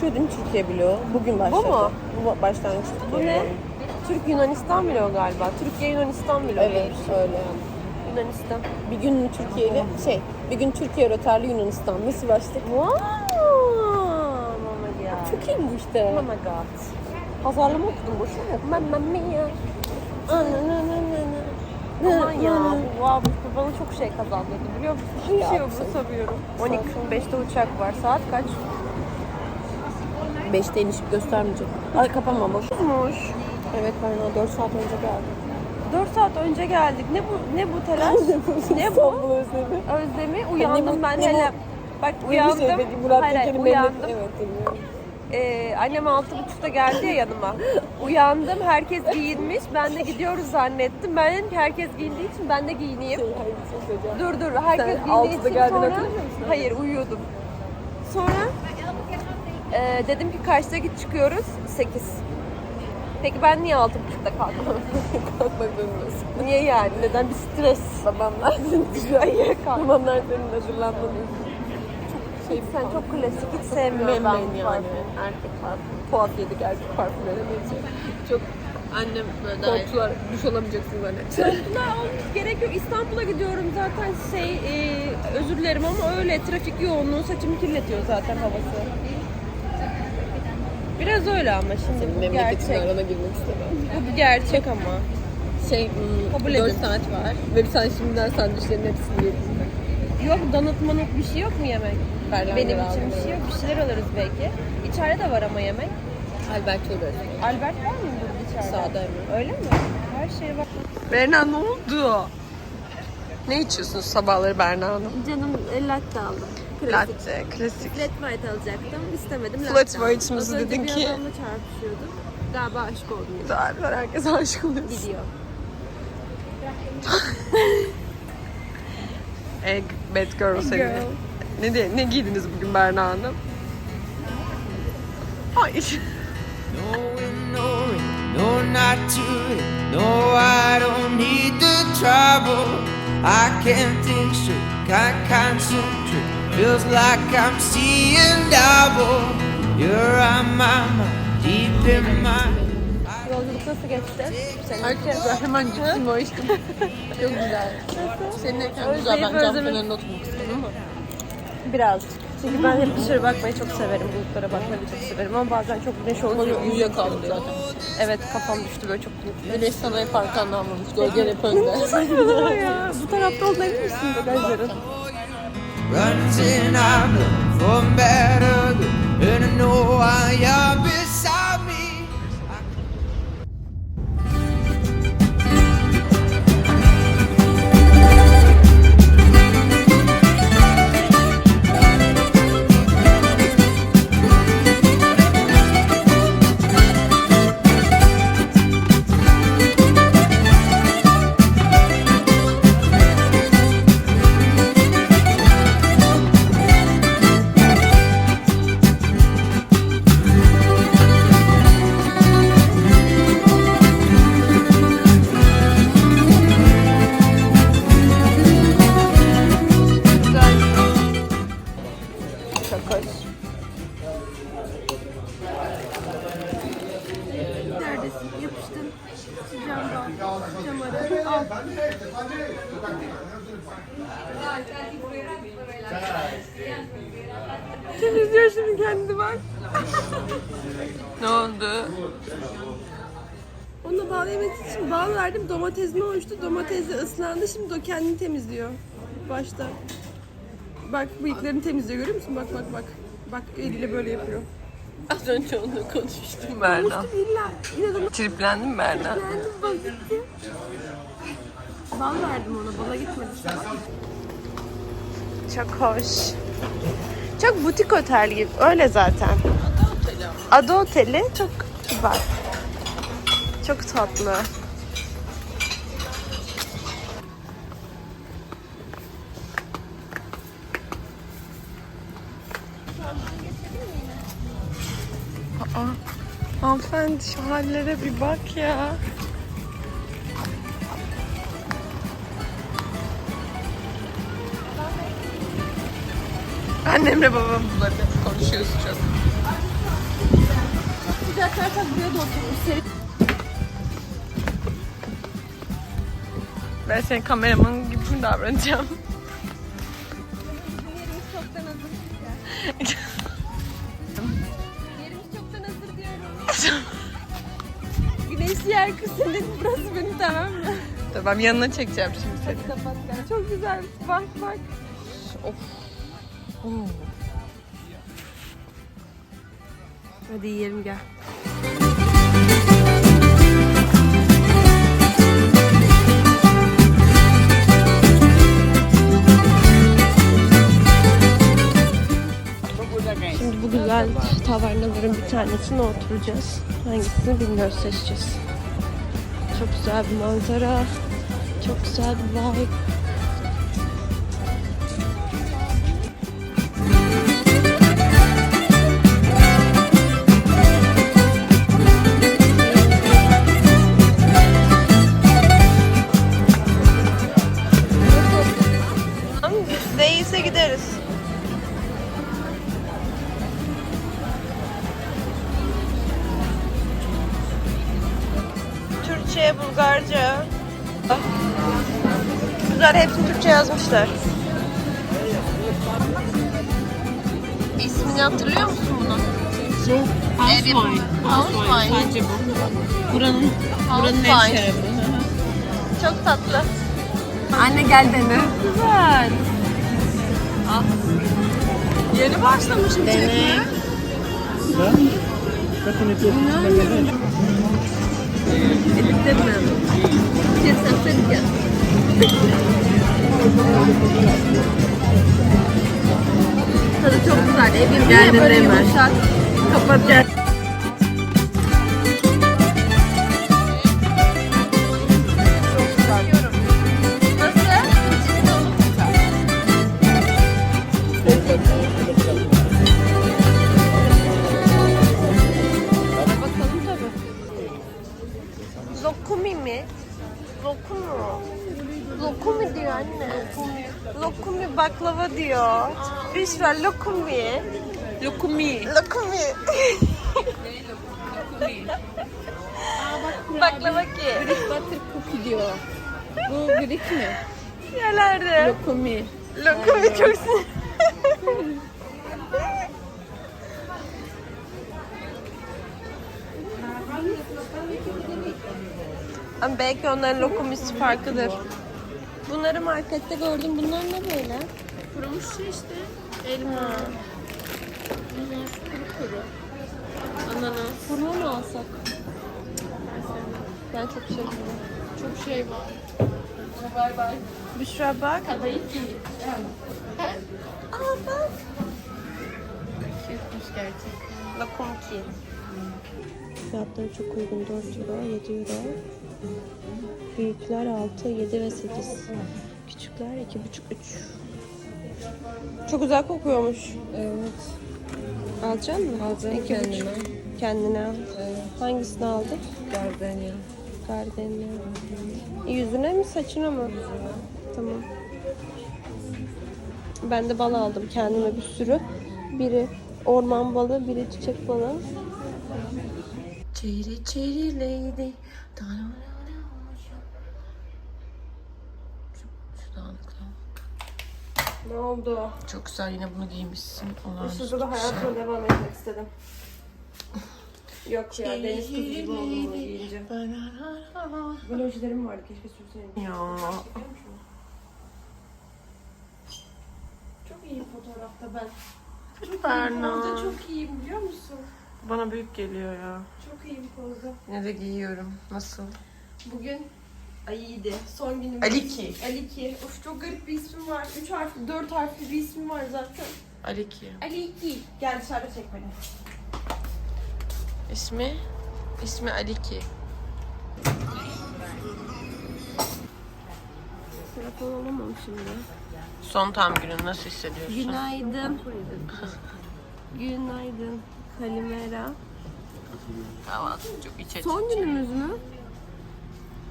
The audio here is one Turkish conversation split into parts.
başlıyor değil mi Türkiye bloğu? Bugün başladı. mu? Bu başlangıç Bu Türkiye ne? bloğu. Türk Yunanistan vlogu galiba. Türkiye Yunanistan vlogu. Evet öyle. Yunanistan. Bir gün Türkiye ile şey, bir gün Türkiye rötarlı Yunanistan. Nasıl başlık? Wow. Oh my god. Çok iyi bu işte. Oh my god. Pazarlama okudum boşuna mu? Mamma mia. Aman ya bu, wow, bu bana çok şey kazandırdı biliyor musun? Hiçbir şey Hayatım. umursamıyorum. 12.45'te uçak var. Saat kaç? Beşte inişip göstermeyeceğim. Ay kapama boş. Evet ben 4 saat önce geldim. 4 saat önce geldik. Ne bu ne bu telaş? ne bu? İstanbul özlemi. Özlemi uyandım bu- ben ne bu? hele. Bak bir şey uyandım. peki Murat Hayır, hayır, Peker'in uyandım. Evet dinliyorum. Ee, annem altı buçukta geldi ya yanıma. Uyandım, herkes giyinmiş. Ben de gidiyoruz zannettim. Ben dedim ki herkes giyindiği için ben de giyineyim. Şey, hayır bir şey söyleyeceğim. Dur dur, herkes Sen giyindiği altıda için geldiğini sonra... hatırlamıyor musun? Hayır, uyuyordum. Sonra e, dedim ki kaçta git çıkıyoruz? 8. Peki ben niye altı buçukta kalktım? Kalkmak zorundasın. niye yani? Neden bir stres? Babamlar senin Hayır kalk. Babamlar senin hazırlanmanı Şey, sen çok klasik, hiç sevmiyorum ben yani. Erkek parfümü. Tuhaf yedik erkek parfümleri neyse. Çok annem böyle korktular. Duş alamayacaksın zannedecek. Bunlar olmuş gerek yok. İstanbul'a gidiyorum zaten şey e, özür dilerim ama öyle trafik yoğunluğu saçımı kirletiyor zaten havası. Biraz öyle ama şimdi bu Memleketin gerçek. arana girmek istemem. Bu gerçek ama. Şey, hmm, Kabul 4 edin. saat var. Ve sen şimdiden sandviçlerin hepsini yedin. Yok donut manut bir şey yok mu yemek? Berliner Benim için bir şey yok. Bir şeyler alırız belki. İçeride de var ama yemek. Albert Çolur. Albert var mı burada içeride? Sağda hemen. Öyle mi? Her şeye bak. Berna ne oldu? Ne içiyorsunuz sabahları Berna Hanım? Canım e, latte aldım. Latte, klasik. Flat white alacaktım. İstemedim. Flat latte aldım. white'ımızı Az önce dedin bir ki- adamla çarpışıyordum. Galiba aşık oldum. yani. Zaten herkes aşık oluyor. Gidiyor. Egg, bad girl seni. Girl. Ne, de, ne giydiniz bugün Berna Hanım? Ay. No, and no, not to it. No, I don't need the trouble. I can't think straight, can't concentrate. Feels like I'm seeing double. You're on my mind, deep in my. Yolculuk nasıl geçti? Arkadaşlar hemen gittim o içtim. Çok güzel. Senin ekran güzel. Ben cam kenarına oturmak istedim ama. Biraz. Çünkü ben hep dışarı bakmayı çok severim. Bulutlara bakmayı çok severim ama bazen çok güneş oluyor. uyuyakaldım zaten. Evet kafam düştü böyle çok büyük. Güneş sana hep arkandan vurmuş. Gölgen hep önde. Saçmalama ya. Bu tarafta emin misin bagajların? Runs in I'm for better, good, and I know why you're beside Yapıştın. Camdan. Camara. Al. Temizliyor şimdi kendini bak. ne oldu? Onu yemesi için bal verdim. Domatesime uçtu. Domatesi ıslandı. Şimdi o kendini temizliyor. Başta. Bak bıyıklarını temizliyor görüyor musun? Bak bak bak. Bak eliyle böyle yapıyor. Az önce onunla konuşmuştum Berna. İlla inadına Triplendin mi Berna? bak gitti. Bal verdim ona. Bala gitmedi. Çok hoş. Çok butik otel gibi. Öyle zaten. Ada Oteli çok kibar. Çok tatlı. Hanımefendi şu hallere bir bak ya. Annemle babam bunları konuşuyoruz çok. Buraya da. Ben senin kameramanın gibi mi davranacağım? Yerimiz çoktan hazır. yer kız senin. Burası benim tamam mı? Tamam yanına çekeceğim şimdi seni. Kapat gel. Çok güzel. Bak bak. Of. Oo. Hadi yiyelim gel. Şimdi bu güzel tavernaların bir tanesine oturacağız. Hangisini bilmiyoruz seçeceğiz. Çok güzel bir manzara. Çok güzel bir vibe. Türkçe, Bulgarca. Güzel hepsini Türkçe yazmışlar. İsmini hatırlıyor musun bunun? Housewine. Housewine. Sadece bu. Buranın, buranın en Housewine. şarabı. Çok tatlı. Anne gel dene. Güzel. Yeni başlamışım Dene. Mi? Tadı çok güzel. Evim böyle hemen. Kapat gel. Fiş ver lokumi. Lokumi. Lokumi. baklava ki. Greek butter cookie diyor. Bu Greek mi? Yerlerde. Lokumi. Lokumi çok sin- Ama belki onların lokumisi farklıdır. Bunları markette gördüm. Bunlar ne böyle? Kurumuş şey işte. Elma. Bunlar kuru kuru. Ananas. Kurma mı alsak? Ben çok seviyorum. Çok şey var. Büşra bak. Kadayıf değil. Aa bak. Cute'muş gerçekten. Lokum ki. Fiyatları çok uygun. 4 euro, 7 euro. Büyükler 6, 7 ve 8. Küçükler 2,5, 3. Çok güzel kokuyormuş. Evet. Alacak mısın? Alacağım İki buçuk. kendime. Kendine al. Evet. Hangisini aldın? Gardenia. Gardenia. Yüzüne mi saçına mı? Tamam. Ben de bal aldım kendime bir sürü. Biri orman balı, biri çiçek balı. Cherry cherry lady. Şu dağınıklığa bak. Ne oldu? Çok güzel yine bunu giymişsin. Şurada da hayatıma devam etmek istedim. Yok ya deniz kızı gibi oldum bunu giyince. Böyle ojilerim vardı keşke sürseydim. Ya. Çok iyiyim fotoğrafta ben. Berna. Pozda çok iyiyim biliyor musun? Bana büyük geliyor ya. Çok iyiyim pozda. Yine de giyiyorum. Nasıl? Bugün ay iyiydi. Son günüm. Aliki. Aliki. Of çok garip bir ismim var. Üç harfli, dört harfli bir ismim var zaten. Aliki. Aliki. Gel dışarıda çek beni. İsmi? İsmi Aliki. Telefon alamam şimdi. Son tam günün nasıl hissediyorsun? Günaydın. Günaydın. Kalimera. Kahvaltı çok iç açıcı. Son günümüz mü?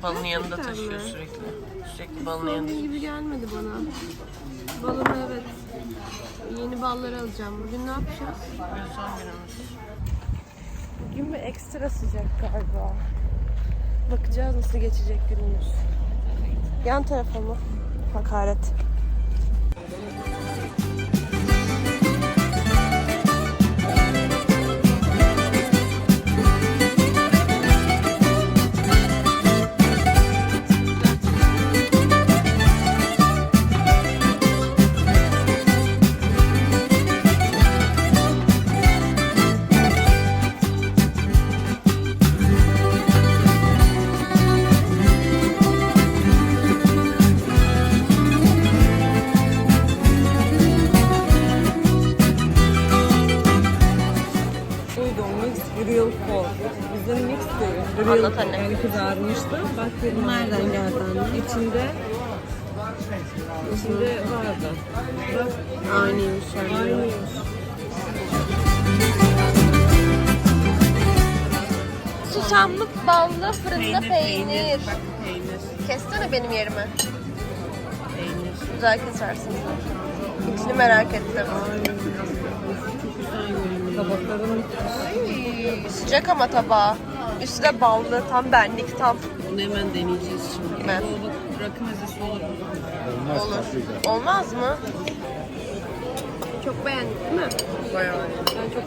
Balın yanında Gerçekten taşıyor mi? sürekli. Sürekli balın Son yanında. gün gibi gelmedi bana. Balım evet. Yeni balları alacağım. Bugün ne yapacağız? Son günümüz. Bugün bir ekstra sıcak galiba. Bakacağız nasıl geçecek günümüz. Yan tarafa mı? Hakaret. Anlat anne. yani kızarmıştı. Bak dedim nereden geldi anne? İçinde içinde vardı. Bak Aynıymış aynıymış. Susamlık ballı fırında peynir. Bak peynir. Kessene benim yerime. Peynir. Güzel kesersin. İçini merak ettim. Çok güzel görünüyor. Tabakların Ay, sıcak ama tabağı. Üstü de ballı, tam benlik, tam. bunu hemen deneyeceğiz şimdi. Ben. Bak rakı mezesi olur. Olur. Olmaz mı? Çok beğendik değil mi? Bayağı. Ben çok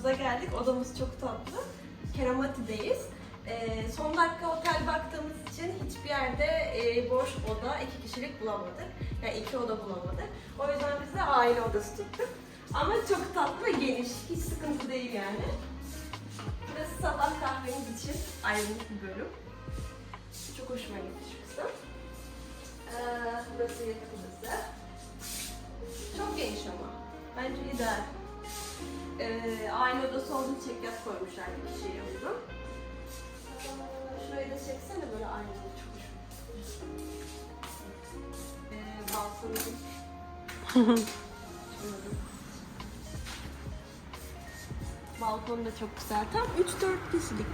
odamıza geldik. Odamız çok tatlı. Keramati'deyiz. Ee, son dakika otel baktığımız için hiçbir yerde e, boş oda, iki kişilik bulamadık. Yani iki oda bulamadık. O yüzden biz de aile odası tuttuk. Ama çok tatlı ve geniş. Hiç sıkıntı değil yani. Burası sabah kahvemiz için ayrılmış bir bölüm. Çok hoşuma gitti şu kısım. Ee, burası yakınımızda. Çok geniş ama. Bence ideal. Ee, aile odası olduğu için çekyat koymuşlar bir kişiye. Ee, Şurayı da çeksene böyle aynı çok hoş. Ee, balkonu. Balkon da çok güzel. Tam 3-4 kişilik.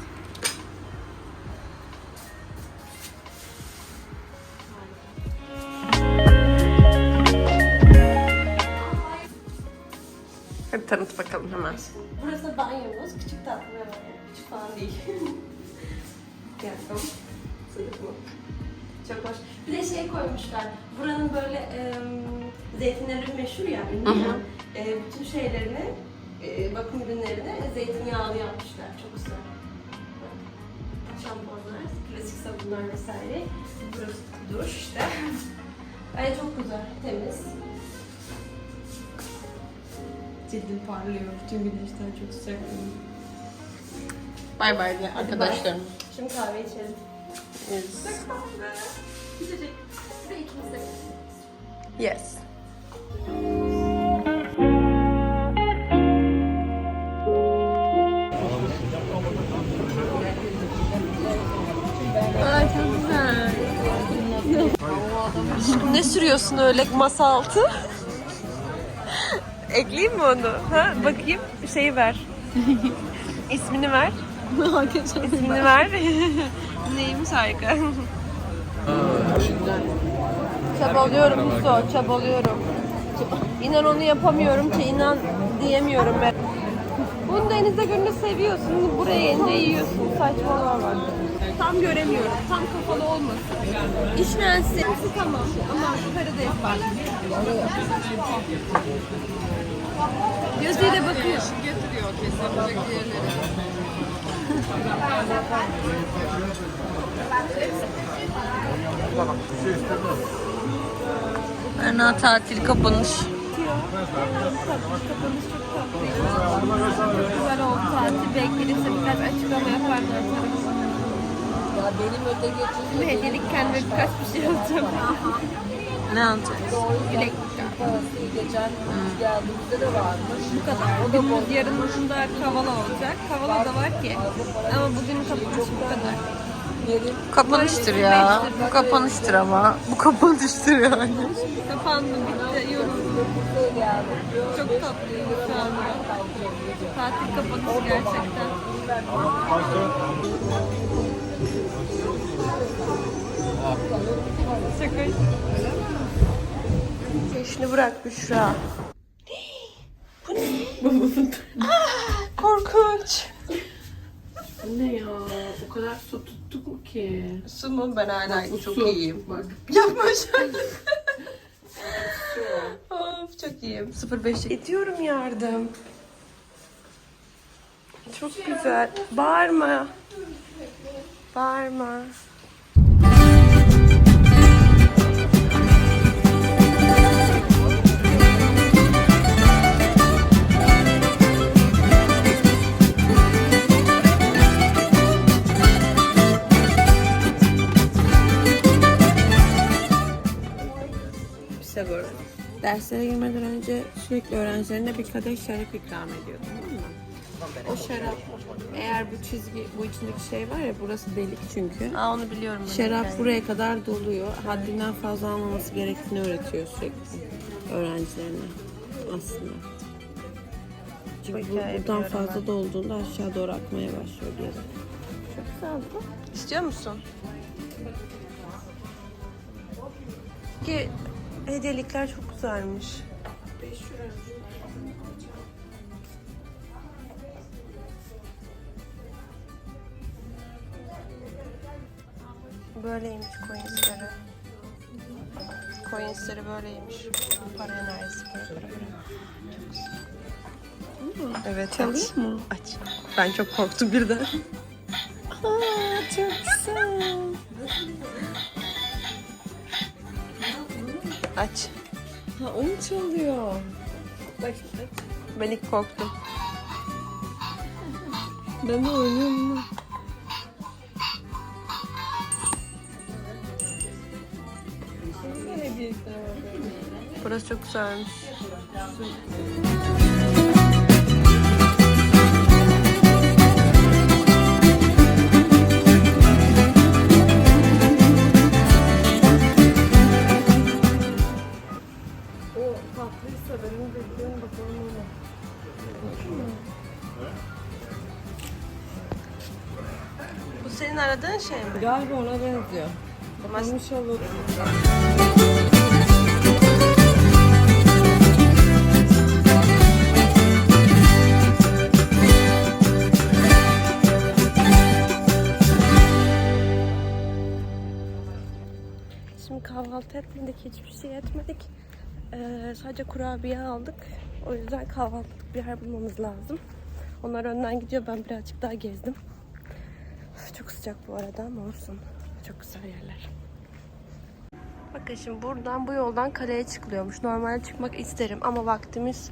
Hadi tanıt bakalım hemen. Burası banyomuz. Küçük tatlı bir banyo. Küçük falan değil. Geldim. Sınıf bu. Çok hoş. Bir de şey koymuşlar. Buranın böyle e, zeytinleri meşhur ya. ünlü ya. E, bütün şeylerini, e, bakım ürünlerini zeytinyağlı yapmışlar. Çok güzel. Şampuanlar, klasik sabunlar vesaire. Burası duş işte. Bence çok güzel, temiz. Cildim parlıyor. Bütün güneşten çok sıcak. Bay bay de arkadaşlarım. Şimdi kahve içelim. Kahve. İçecek. Bir de ikimiz de. Yes. Ay çok güzel. Aşkım ne sürüyorsun öyle masa altı? Ekleyeyim mi onu? Ha? Bakayım. Şeyi ver. İsmini ver. İsmini ver. Neymiş harika. çabalıyorum Muso, çabalıyorum. İnan onu yapamıyorum ki inan diyemiyorum ben. Bunu denizde görünce seviyorsun, buraya gelince yiyorsun. Saçmalama bak. Tam göremiyorum, tam kafalı olmasın. İşlensin. Tamam ama karides var. Gözüyle bakıyor. Getiriyor kesin yerleri. Erna tatil kapanış. Güzel oldu tatil. Belki gelirse birkaç açıklama yaparlar. Ya benim öte geçiş Bir hediyelik kendime birkaç bir şey alacağım. Ne anlatıyorsun? Geçen geldiğimizde de varmış. Bu kadar. Günümüz yarın da kavala olacak. Kavala da var ki. Ama bugün kapanış bu kadar. Kapanıştır ya. Bu kapanıştır ama. Bu kapanıştır yani. Kapandı bitti. Yoruldum. Çok tatlıydı şu anda. Tatil kapanışı gerçekten. Şaka. Peşini bırak Büşra. Bu ne? Aa, korkunç. Ne ya? O kadar su tuttuk mu ki? Su mu? Ben hala çok su. iyiyim. Bak. Yapma şöyle. of çok iyiyim. 05'e ediyorum yardım. Çok güzel. Bağırma. Bağırma. Pisagor. Derslere girmeden önce sürekli öğrencilerine bir kadeh şarap ikram ediyor tamam mı? O şarap eğer bu çizgi bu içindeki şey var ya burası delik çünkü. Aa onu biliyorum ben. Şarap buraya kadar doluyor. Haddinden fazla almaması gerektiğini öğretiyor sürekli öğrencilerine aslında. Çünkü bu, buradan biliyorum fazla dolduğunda aşağı doğru akmaya başlıyor diye. Çok güzel bu. İstiyor musun? Ki hediyelikler çok güzelmiş. Böyleymiş coinsleri. Coinsleri böyleymiş. Para enerjisi para. Evet Çalıyor aç. mu? Aç. Ben çok korktum birden. Aa, çok güzel. Aç. Ha onu çalıyor. Bak Ben ilk korktum. Ben de oynuyorum. Burası çok güzelmiş. Aradığın şey mi? Galiba ona benziyor. Olmuş olur. Şimdi kahvaltı etmedik, hiçbir şey etmedik. Ee, sadece kurabiye aldık. O yüzden kahvaltılık bir yer bulmamız lazım. Onlar önden gidiyor, ben birazcık daha gezdim. Üf, Çok sıcak bu arada ama olsun. Çok güzel yerler. Bakın şimdi buradan bu yoldan kaleye çıkılıyormuş. Normalde çıkmak isterim ama vaktimiz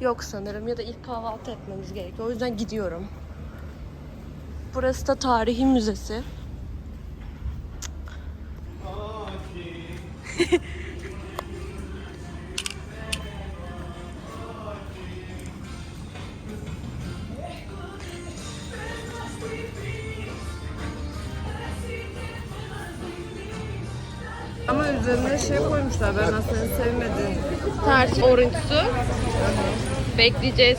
yok sanırım ya da ilk kahvaltı etmemiz gerekiyor. O yüzden gidiyorum. Burası da tarihi müzesi. üzerine şey koymuşlar. Ben aslında sevmedim. Tarçın örüntüsü. Bekleyeceğiz.